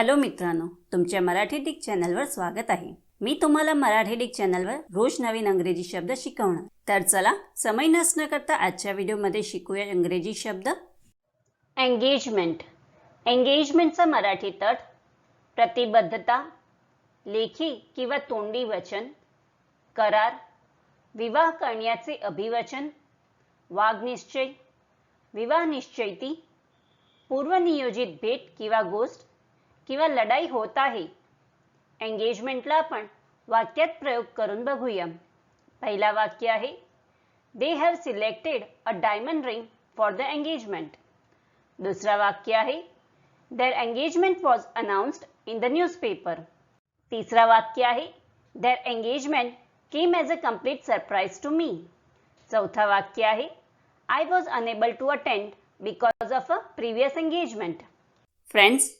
Hello मित्रांनो तुमच्या Marathi Dick चॅनलवर स्वागत आहे. मी तुम्हाला मराठी डिक चॅनलवर रोज नवीन अंग्रेजी शब्द शिकवणार. तर चला समय नसणं करता आजच्या व्हिडिओमध्ये शिकूया इंग्रजी शब्द. एंगेजमेंट एंगेजमेंटचा मराठी तट प्रतिबद्धता लेखी किंवा तोंडी वचन करार विवाह करण्याचे अभिवचन वाघनिश्चय विवाह निश्चयती पूर्वनियोजित भेट किंवा गोष्ट किंवा लढाई होत आहे. एंगेजमेंटला आपण वाक्यात प्रयोग करून बघूया. पहिला वाक्य आहे they have selected a diamond ring for the engagement दुसरा वाक्य आहे their engagement was announced in the newspaper तिसरा वाक्य आहे their engagement came as a complete surprise to me चौथा वाक्य आहे I was unable to attend because of a previous engagement friends